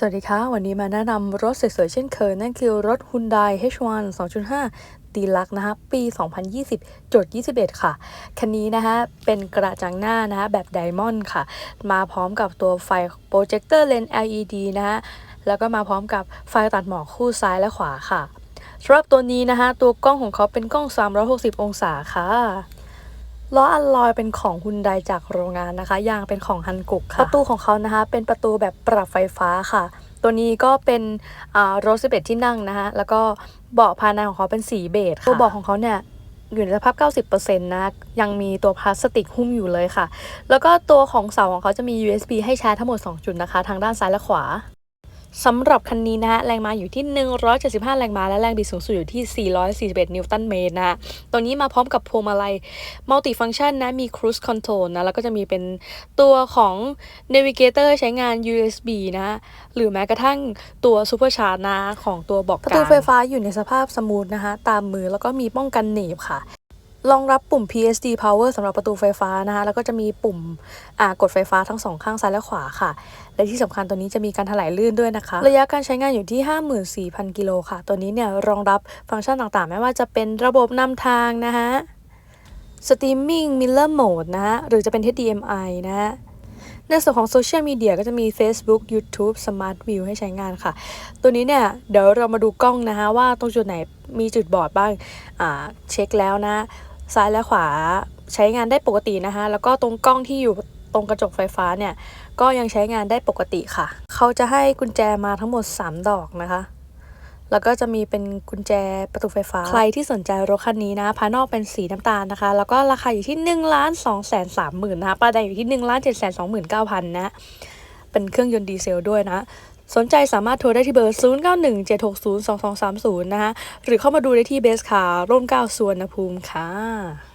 สวัสดีค่ะ วันนี้มาแนะนำรถสวยๆ เช่นเคย นั่นคือรถ Hyundai H1 2.5 d e l u x นะคะ ปี 2020จด21 ค่ะ คันนี้นะคะ เป็นกระจังหน้านะคะแบบไดมอนด์ค่ะ มาพร้อมกับตัวไฟโปรเจคเตอร์เลน LED นะคะแล้วก็มาพร้อมกับไฟตัดหมอกคู่ซ้ายและขวาค่ะสำหรับตัวนี้นะคะ ตัวกล้องของเขาเป็นกล้อง 360 องศาค่ะ ล้ออัลลอยเป็นของฮุนไดจากโรงงานนะคะ ยางเป็นของฮันกุกค่ะ ประตูของเขานะคะ เป็นประตูแบบปรับไฟฟ้าค่ะ ตัวนี้ก็เป็นอ่ารถ11ที่นั่งนะคะ แล้วก็เบาะภายในของเขาเป็นสีเบจค่ะตัวเบาะของเขาเนี่ยอยู่ในสภาพ 90%นะ ยังมีตัวพลาสติกหุ้มอยู่เลยค่ะ แล้วก็ตัวของเสาของเขาจะมี USB ให้ชาร์จทั้งหมด 2 จุดนะคะ ทางด้านซ้ายและขวา สำหรับคันนี้นะฮะแรงม้าอยู่ที่ 175 แรงม้าและแรงบิดสูงสุดอยู่ที่ 441 นิวตันเมตรนะตัวนี้มาพร้อมกับพวงมาลัยมัลติฟัง c t ชันนะ มี Cruise Control นะ แล้วก็จะมีเป็นตัวของ Navigator ใช้งาน USB นะ หรือแม้กระทั่งตัว Super Charge นะ ของตัวบอกประตูไฟฟ้าอยู่ในสภาพสมูทนะคะตามมือแล้วก็มีป้องกันหนีบค่ะ รองรับปุ่ม PSD power สำหรับประตูไฟฟ้านะคะ แล้วก็จะมีปุ่มกดไฟฟ้าทั้งสองข้างซ้ายและขวาค่ะ และที่สำคัญตัวนี้จะมีการถลายลื่นด้วยนะคะ ระยะการใช้งานอยู่ที่ 54,000 กิโลค่ะ ตัวนี้เนี่ยรองรับฟังก์ชันต่างๆ ไม่ว่าจะเป็นระบบนำทางนะคะ Streaming Mirror Mode นะฮะ หรือจะเป็น HDMI นะฮะในส่วนของโซเชียลมีเดียก็จะมี Facebook YouTube Smart View ให้ใช้งานค่ะ ตัวนี้เนี่ย เดี๋ยวเรามาดูกล้องนะคะว่าตรงจุดไหนมีจุดบอดบ้าง อ่า เช็คแล้วนะ ซ้ายและขวาใช้งานได้ปกตินะคะ แล้วก็ตรงกล้องที่อยู่ตรงกระจกไฟฟ้าเนี่ย ก็ยังใช้งานได้ปกติค่ะ เขาจะให้กุญแจมาทั้งหมด 3 ดอกนะคะ แล้วก็จะมีเป็นกุญแจประตูไฟฟ้า ใครที่สนใจรถคันนี้นะ ภายนอกเป็นสีน้ำตาลนะคะ แล้วก็ราคาอยู่ที่1นึ่งล้านสองแสนสามหมื่นนะคะป้ายแดงอยู่ที่1นึ่งล้านเจ็ดแสนสองหมื่นเก้าพันนะ เป็นเครื่องยนต์ดีเซลด้วยนะ สนใจสามารถโทรได้ที่เบอร์ 0 9 1 7 6 0 2 2 3 0 นะคะหรือเข้ามาดูได้ที่เบสคาร่มเก้าสวนภูมิค่ะ